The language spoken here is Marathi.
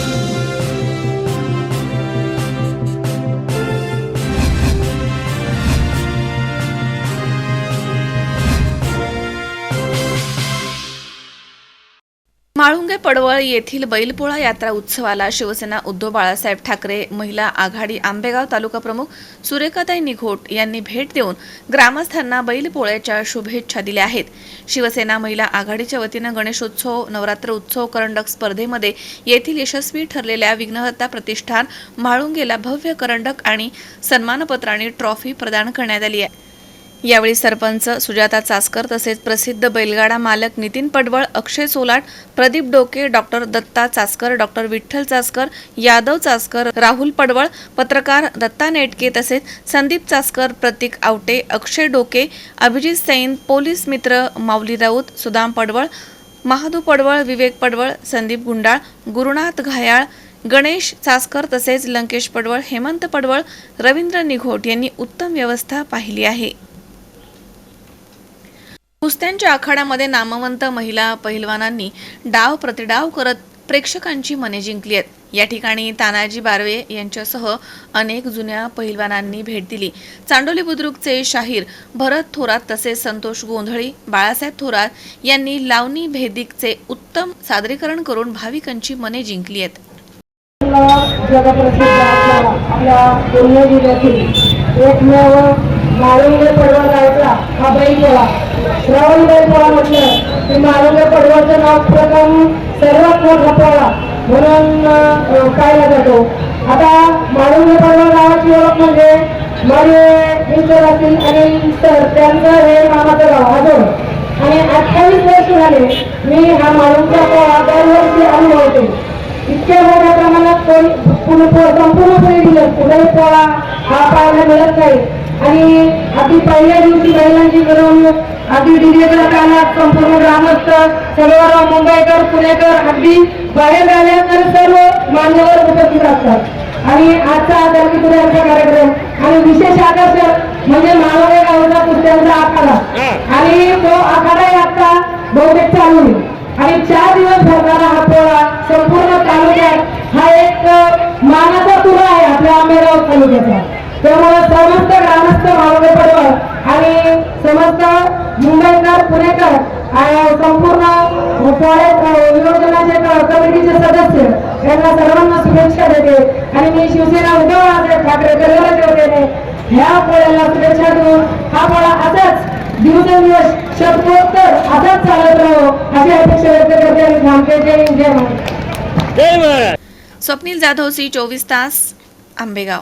Thank you. म्हाळुंगे पडवळ येथील बैलपोळा यात्रा उत्सवाला शिवसेना उद्धव बाळासाहेब ठाकरे महिला आघाडी आंबेगाव तालुका प्रमुख सुरेखाताई निघोट यांनी भेट देऊन ग्रामस्थांना बैलपोळ्याच्या शुभेच्छा दिल्या आहेत. शिवसेना महिला आघाडीच्या वतीनं गणेशोत्सव नवरात्र उत्सव करंडक स्पर्धेमध्ये येथील यशस्वी ठरलेल्या विघ्नहत्ता प्रतिष्ठान म्हाळुंगेला भव्य करंडक आणि सन्मानपत्र आणि ट्रॉफी प्रदान करण्यात आली आहे. यावेळी सरपंच सुजाता चासकर तसेच प्रसिद्ध बैलगाडा मालक नितीन पडवळ अक्षय सोलाट प्रदीप डोके डॉक्टर दत्ता चासकर डॉक्टर विठ्ठल चासकर यादव चासकर राहुल पडवळ पत्रकार दत्ता नेटके तसेच संदीप चासकर प्रतीक आवटे अक्षय डोके अभिजित सैन पोलीस मित्र माऊली राऊत सुदाम पडवळ महादू पडवळ विवेक पडवळ संदीप गुंडाळ गुरुनाथ घायाळ गणेश चासकर तसेच लंकेश पडवळ हेमंत पडवळ रवींद्र निघोट यांनी उत्तम व्यवस्था पाहिली आहे. कुस्त्यांच्या आखाड्यामध्ये नामवंत महिला पहिलवानांनी डाव प्रतिडाव करत प्रेक्षकांची मने जिंकली आहेत. या ठिकाणी तानाजी बारवे यांच्यासह अनेक जुन्या पहिलवानांनी भेट दिली. चांडोली बुद्रुकचे शाहीर भरत थोरात तसेच संतोष गोंधळी बाळासाहेब थोरात यांनी लावणी भेदिकचे उत्तम सादरीकरण करून भाविकांची मने जिंकली आहेत. जगप्रसिद्ध आपल्या पूर्ण जिल्ह्यातील एकमेव माळुंगे पडवळ गावचा हा बैलपोळा श्रावण बैलपोळा म्हटलं की माळुंगे पडवळचं नाव प्रथम सर्वात मोठा पोळा म्हणून पाहिला जातो. आता माळुंगे पडवा गावाची ओळख म्हणजे माझे मित्र असतील आणि सर त्यांचं हे मामाचं गाव अजून आणि अठ्ठावीस वर्ष झाले मी हा माळुंगा पोळा दरवर्षी अनुभवते. इतक्या मोठ्या प्रमाणात कोण पूर्ण संपूर्णपणे दिलं. कुठेही पोळा हा पाहायला मिळत नाही. आणि अगदी पहिल्या दिवशी महिलांची मिरवणूक अगदी डीजेच्या कानात संपूर्ण ग्रामस्थ सर्व मुंबईकर पुणेकर अगदी बाहेर गाड्याकर सर्व मान्यवर उपस्थित असतात. आणि आजचा हा पुण्याचा कार्यक्रम आणि विशेष आकर्षक म्हणजे माळवे गावचा कुस्त्यांचा आखाडा. आणि तो आखाडाही आता बहुतेक चालू होईल. आणि चार दिवस भरणारा हा पोळा संपूर्ण तालुक्यात हा एक मानाचा तुरा आहे आपल्या आंबेगाव तालुक्याचा. त्यामुळे समस्त ग्रामस्थ मावळे पडवळ आणि समस्त मुंबईकर पुणेकर संपूर्ण नियोजनाचे क- कमिटीचे सदस्य यांना सर्वांना शुभेच्छा देते. आणि मी शिवसेना उद्धव ठाकरे ह्या पोळ्याला शुभेच्छा देऊन हा पोळा असाच दिवसेंदिवस शतकोत्तर असाच चालत राहो अशी अपेक्षा व्यक्त करते आणि थांबते. जय जय स्वप्नील जाधव सी चोवीस तास आंबेगाव.